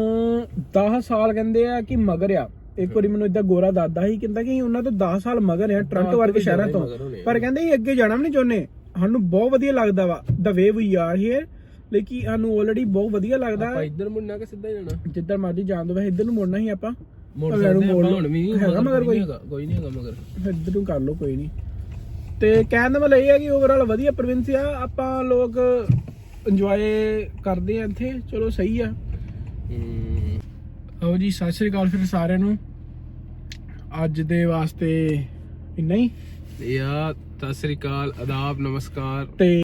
10 ਸਾਲ ਕਹਿੰਦੇ ਆ ਕਿ ਮਗਰ ਆ। ਇੱਕ ਵਾਰੀ ਮੈਨੂੰ ਇਦਾਂ ਗੋਰਾ ਦਾਦਾ ਹੀ ਕਹਿੰਦਾ ਕਿ ਉਹਨਾਂ ਤੋਂ 10 ਸਾਲ ਮਗਰ ਆ ਟ੍ਰਾਂਟੋ ਵਰਗੇ ਸ਼ਹਿਰਾਂ ਤੋਂ। ਪਰ ਕਹਿੰਦੇ ਅਸੀਂ ਅੱਗੇ ਜਾਣਾ ਵੀ ਨਹੀਂ ਚਾਹੁੰਦੇ। ਸਾਨੂੰ ਬਹੁਤ ਵਧੀਆ ਲੱਗਦਾ ਵਾ। ਦ ਵੇ ਵੀ ਆਰ ਹੇਅਰ ਲੇਕਿਨ ਸਾਨੂੰ ਆਲਰੇਡੀ ਬਹੁਤ ਵਧੀਆ ਲੱਗਦਾ। ਆਪਾਂ ਇੱਧਰ ਮੁੜਨਾ ਕਿ ਸਿੱਧਾ ਹੀ ਜਾਣਾ? ਜਿੱਧਰ ਮਰਜ਼ੀ ਜਾਣ ਦੋ ਵੈਸੇ ਇੱਧਰ ਨੂੰ ਮੁੜਨਾ ਹੀ ਆਪਾਂ। ਮੋੜ ਅਗਲੇ ਨੂੰ ਸਕਦੇ ਮੋੜ ਆਪਾਂ ਲਓ। ਹੁਣ ਵੀ ਹੈਗਾ ਮਗਰ ਕੋਈ? ਨਹੀਂ ਹੈਗਾ ਕੋਈ ਨਹੀਂ ਹੈਗਾ ਮਗਰ। ਇੱਧਰ ਨੂੰ ਕਰ ਲਓ ਕੋਈ ਨਹੀਂ। ਤੇ ਕਹਿਣ ਦਾ ਮਤਲਬ ਇਹ ਹੈ ਕਿ ਓਵਰਆਲ ਵਧੀਆ ਪ੍ਰੋਵਿੰਸ ਆ। ਆਪਾਂ ਲੋਕ ਇੰਜੋਏ ਕਰਦੇ ਆ ਇੱਥੇ। ਚਲੋ ਸਹੀ ਆ। ਹਮ, ਆਓ ਜੀ ਸਤਿ ਸ੍ਰੀ ਅਕਾਲ ਫਿਰ ਸਾਰਿਆਂ ਨੂੰ। ਅੱਜ ਦੇ ਵਾਸਤੇ ਇੰਨਾ ਹੀ। ਤੇ ਆ ਸਤਿ ਸ੍ਰੀ ਅਕਾਲ ਆਦਾਬ ਨਮਸਕਾਰ। ਤੇ